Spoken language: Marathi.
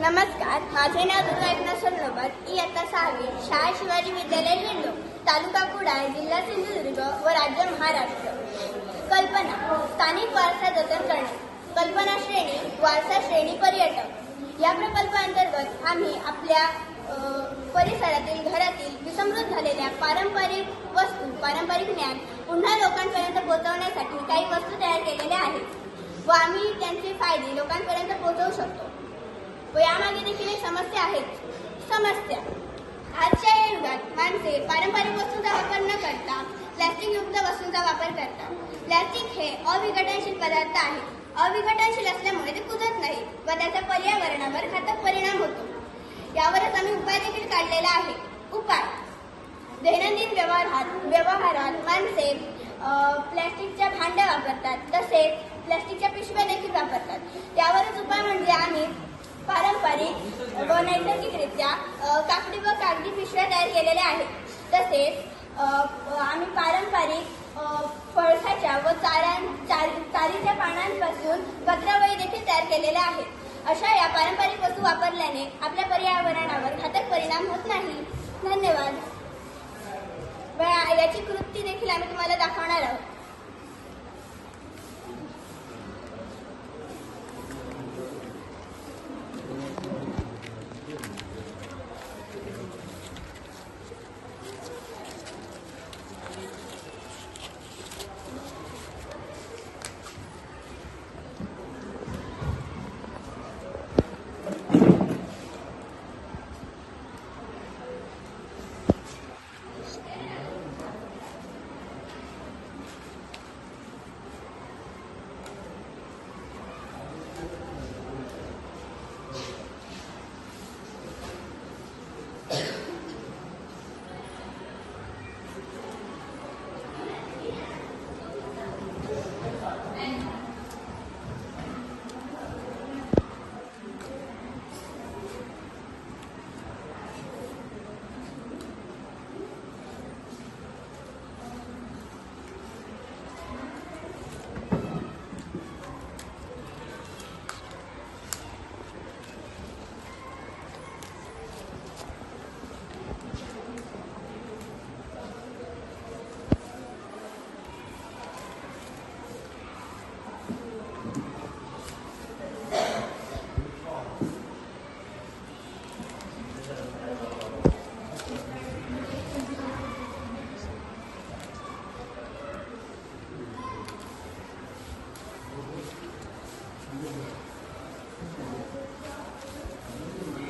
नमस्कार माझे नाव दुर्गा सोनोबत इयत्ता सहावी शाळा शिवाजी विद्यालय लिंडो तालुका कुडाळ जिल्हा सिंधुदुर्ग व राज्य महाराष्ट्र. कल्पना स्थानिक वारसा जतन करणे. कल्पना श्रेणी वारसा श्रेणी पर्यटक. या प्रकल्पाअंतर्गत आम्ही आपल्या परिसरातील घरातील विसमृत झालेल्या पारंपरिक वस्तू पारंपरिक ज्ञान पुन्हा लोकांपर्यंत पोहोचवण्यासाठी काही वस्तू तयार केलेल्या आहेत व आम्ही त्यांचे फायदे व यामागे देखील एक समस्या आहेत समस्या. आजच्या या युगात माणसे पारंपरिक वस्तूंचा वापर न करता प्लॅस्टिकयुक्त वस्तूंचा वापर करतात. प्लॅस्टिक हे अविघटनशील पदार्थ आहे. अविघटनशील असल्यामुळे ते कुजत नाही व त्याचा पर्यावरणावर घातक परिणाम होतो. यावरच आम्ही उपाय देखील काढलेला आहे. उपाय. दैनंदिन व्यवहारात व्यवहारात माणसे प्लॅस्टिकच्या भांड्या वापरतात. तसेच प्लॅस्टिकच्या पिशव्या देखील वापरतात. त्यावरच उपाय द्वारे व नैसर्गिकरित्या काकडी कापडी व कागदी पिशव्या तयार केलेल्या आहेत. तसेच आम्ही पारंपरिक फळसाच्या व चारा चार- चारीच्या पानांपासून पत्रावळी देखील तयार केलेल्या आहेत. अशा या पारंपरिक वस्तू वापरल्याने आपल्या पर्यावरणावर घातक परिणाम होत नाही. धन्यवाद. याची कृती देखील आम्ही तुम्हाला दाखवणार आहोत. Thank you.